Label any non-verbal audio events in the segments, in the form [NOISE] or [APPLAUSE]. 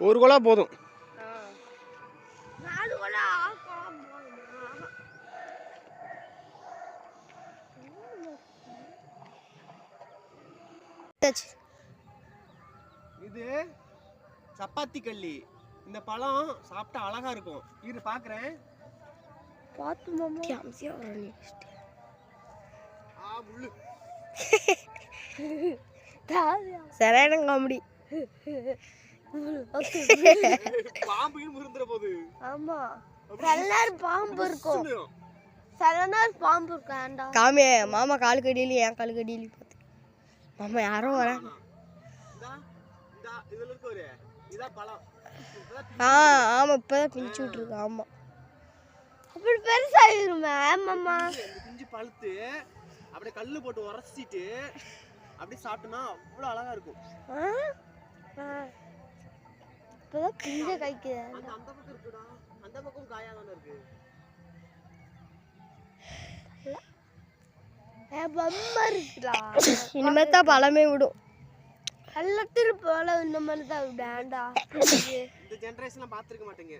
ஒரு குலா போதும். இது சப்பாத்தி கள்ளி. இந்த பழம் சாப்பிட்டா அழகா இருக்கும். இரு பாக்குறேன். பார்த்து மாமா ஆ முள்ளு. [LAUGHS] சரியான காமெடி. [LAUGHS] [LAUGHS] பாம்பையும் முருந்துற போது. ஆமா. பாம்பு இருக்கும். நேரம் பாம்பு இருக்கும் ஏன்டா? காமி மாமா காலு கடியில என் காலு கடியில பார்த்து. மாமா யாரோ வர ஆ ஆமா இப்பதான் பிஞ்சு விட்டுருக்கு ஆமா. அப்படி பெருசாயிருமே பிஞ்சு, இந்த பிஞ்சு பழுத்து அப்படியே கல்லு போட்டு உரசிட்டு அப்படியே சாப்பிட்டோம்னா அவ்வளோ அழகா இருக்கும். இப்பதான் பிஞ்ச கைக்குது அந்த அந்த பக்கம் இருக்குடா. அந்த பக்கம் காயா தானே இருக்கு. பம்மா இருக்குடா. இனிமே தான் பழமே விடும். எல்லாத்திலும் போல இந்த மாதிரி தான் வேண்டா. [LAUGHS] இந்த ஜென்ரேஷன்லாம் பார்த்துருக்க மாட்டேங்க.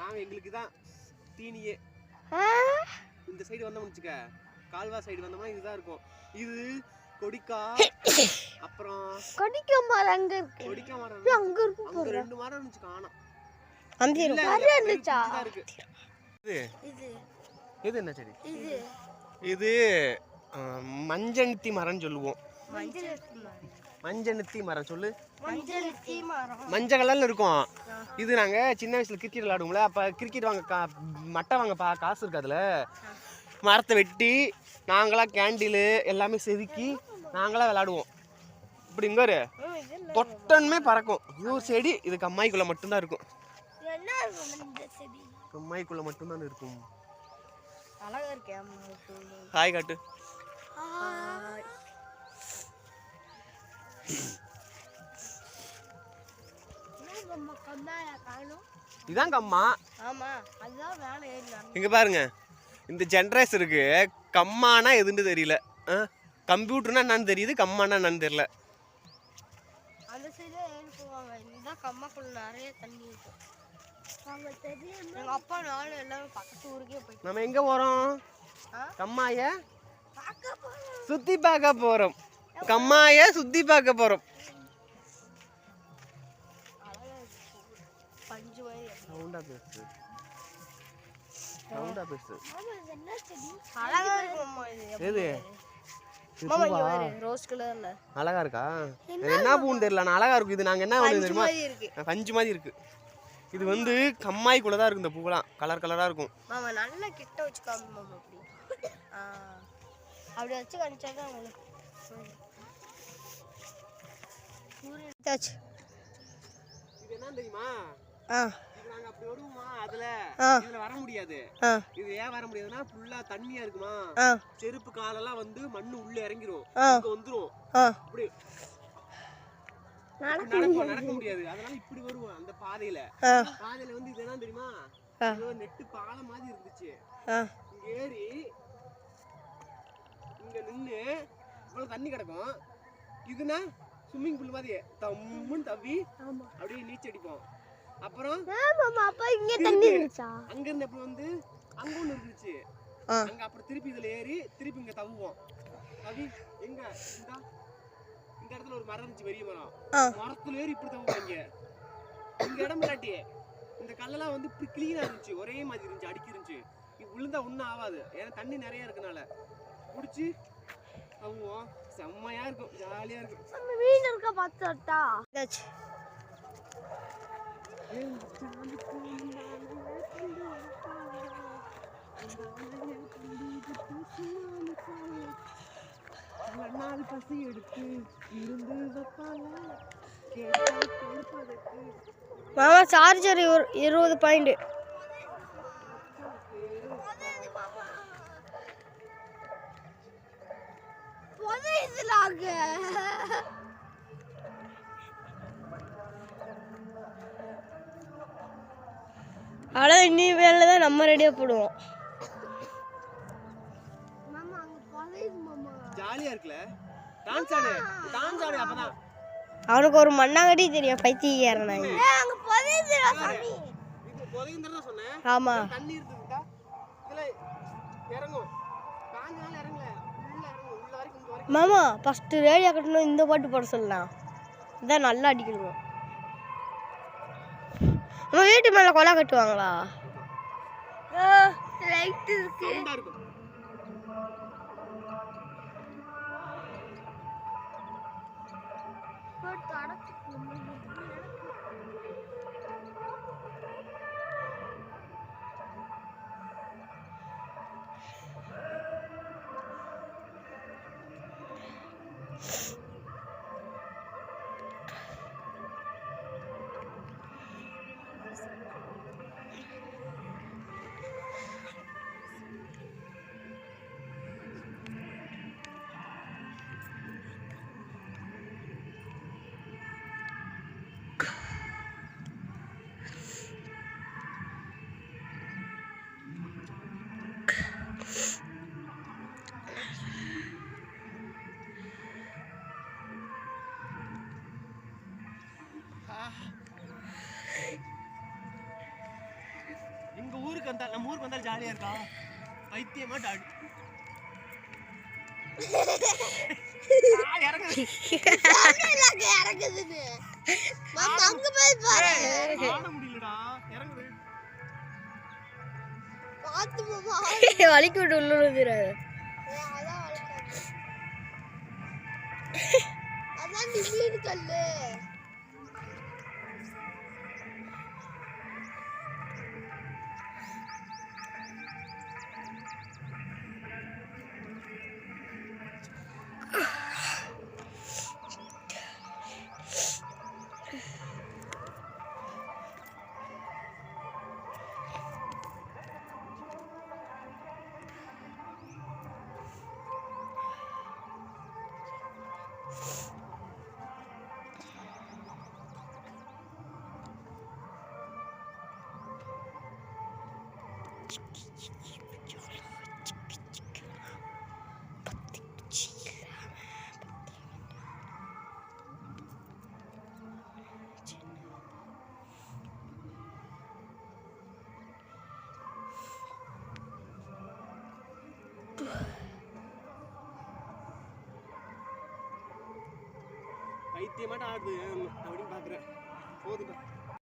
நாங்கள் எங்களுக்கு தான் தீனியே. இந்த சைடு வந்தோம்னு வச்சுக்க. கால்வா சைடு வந்தோம்னா இதுதான் இருக்கும். இது கொடிக்கா. அப்புறம் கொடிக்க மரம் அங்க இருக்கு. கொடிக்கா மரம் அங்க இருக்கு அங்க ரெண்டு மரம் இருந்துச்சு காணோம். அந்த பிஞ்சுதான் இருக்கு. இது இது. இது என்ன செடி? இது. இது மஞ்சனித்தி மரம்னு சொல்லுவோம். மஞ்சனித்தி மரம். சொல்லு. மஞ்சள் மரம். கலர்ல இருக்கும். இது நாங்க சின்ன வயசுல கிரிக்கெட் விளையாடுவோம்ல அப்ப கிரிக்கெட் வாங்க கா மட்டை வாங்க பா காசு இருக்கு அதுல மரத்தை வெட்டி நாங்களா கேண்டிலு எல்லாமே செதுக்கி நாங்களா விளையாடுவோம் இப்படி இங்க ஒரு தொட்டன்மே பறக்கும். இது ஒரு செடி இது கம்மாய்க்குள்ள மட்டும்தான் இருக்கும். கம்மாய்க்குள்ள மட்டும்தான் இருக்கும். ஹாய் காட்டு. இதான் கம்மா. இங்க பாருங்க. இந்த ஜென்ரேஷனுக்கு கம்மானா எதுன்னு தெரியல. கம்ப்யூட்டர்னா என்னன்னு தெரியுது கம்மானா என்னன்னு தெரியல. அந்த சைடு ஏறி போவாங்க. இதுதான் கம்மாக்குள்ள நிறைய தண்ணி இருக்கும் அவங்க தெரியும்? எங்க அப்பா நானும் எல்லாமே பக்கத்து ஊருக்கே போயிட்டு நம்ம எங்க போறோம்? ஆ? கம்மாய? சுத்தி பார்க்க போறோம். கம்மாய சுத்தி பார்க்க போறோம். பஞ்சு. சவுண்டா சவுண்டா பேசு அழகா இருக்கும் அம்மா இது எது? எப்படி? மாமா இங்க பாரு ரோஸ் கலர்ல அழகா இருக்கா? என்ன பூன்னு தெரியல நான் அழகா இருக்கும் இது நாங்க என்ன பண்ணுது தெரியுமா? இருக்கு. பஞ்சு மாதிரி இருக்கு. இது வந்து கம்மாய்க்குள்ள தான் இருக்கு இந்த பூவெல்லாம். கலர் கலரா இருக்கும். மாமா நல்லா கிட்ட வச்சு காமி மாமா அப்படி. வச்சு உங்களுக்கு இது என்ன தெரியுமா? ஆ. வருவோமா? அதுல. இதுல வர முடியாது. இது ஏன் வர முடியாதுன்னா ஃபுல்லா தண்ணியா இருக்குமா? செருப்பு காலெல்லாம் வந்து மண்ணு உள்ள இறங்கிரும். ஆ. இங்க வந்துரும். ஆ. அப்படி நடக்க முடியாது. அதனால இப்படி வருவோம் அந்த பாதையில. பாதையில வந்து இது என்ன தெரியுமா? நெட்டு பாலம் மாதிரி இருந்துச்சு. ஏறி இங்க நின்னு இவ்வளவு தண்ணி கிடக்கும். இதுனா ஸ்விம்மிங் பூல் மாதிரி தம்முன்னு தவி அப்படியே நீச்சல் அடிப்போம். அப்புறம் ஆமாம்மா அப்ப இங்க தண்ணி இருந்துச்சா? அங்க இருந்து அப்புறம் வந்து அங்க ஒண்ணு இருந்துச்சு. அங்க அப்புறம் திருப்பி இதுல ஏறி திருப்பி இங்க தவுவோம் தவி எங்க? இந்தா. இந்த இடத்துல ஒரு மரம் இருந்துச்சு பெரிய மரம். மரத்துல ஏறி இப்படி தவுவாங்க இங்க. இடம் இல்லாட்டி இந்த கல்லெல்லாம் வந்து இப்படி கிளீனா இருந்துச்சு. ஒரே மாதிரி இருந்துச்சு அடிக்கி இருந்துச்சு. விழுந்தா ஒண்ணும் ஆகாது. ஏன்னா தண்ணி நிறைய இருக்கனால. புடிச்சு தவுவோம் செம்மையா இருக்கும் ஜாலியா இருக்கும். மீன் இருக்க பார்த்துட்டா இதாச்சு நாள் பசி எடுத்து இருந்து மாமா சார்ஜர் இருபது பாயிண்ட் புதையுதுலாங்க அவ்வளோ இன்னி வேலை தான் நம்ம ரெடியாக போடுவோம். மாமா அங்க புதையுது மாமா. ஜாலியா இருக்குல்ல? டான்ஸ் ஆடு. டான்ஸ் ஆடு அப்பதான். அவனுக்கு ஒரு மண்ணாங்கட்டி தெரியும் சொன்னேன். ஆமா. தண்ணி இருக்குதுக்கா இதுல இறங்கும். காஞ்ச நாள் இறங்கல. உள்ள இறங்கும். உள்ள வரைக்கும் இங்க வரைக்கும் மாமா ஃபர்ஸ்ட் ரேடியோ கட்டணும் இந்த பாட்டு போட சொல்லலாம். இதான் நல்லா அடிக்கணும். நம்ம வீட்டு மேல கொலை கட்டுவாங்களா? லைட் இருக்கு. சவுண்டா ஊருக்கு வந்தா நம்ம ஊருக்கு வந்தாலும் ஜாலியா இருக்கா? பைத்தியமா டாடி. இறங்குது. அங்க போய் பாரு. முடியலடா. இறங்குது. பார்த்து வலிக்கு விட்டு உள்ள. அதான் நிமிடு கல்லு பைத்தியமாட்டம் ஆடுது. அப்படின்னு பார்க்குறேன் போதுடா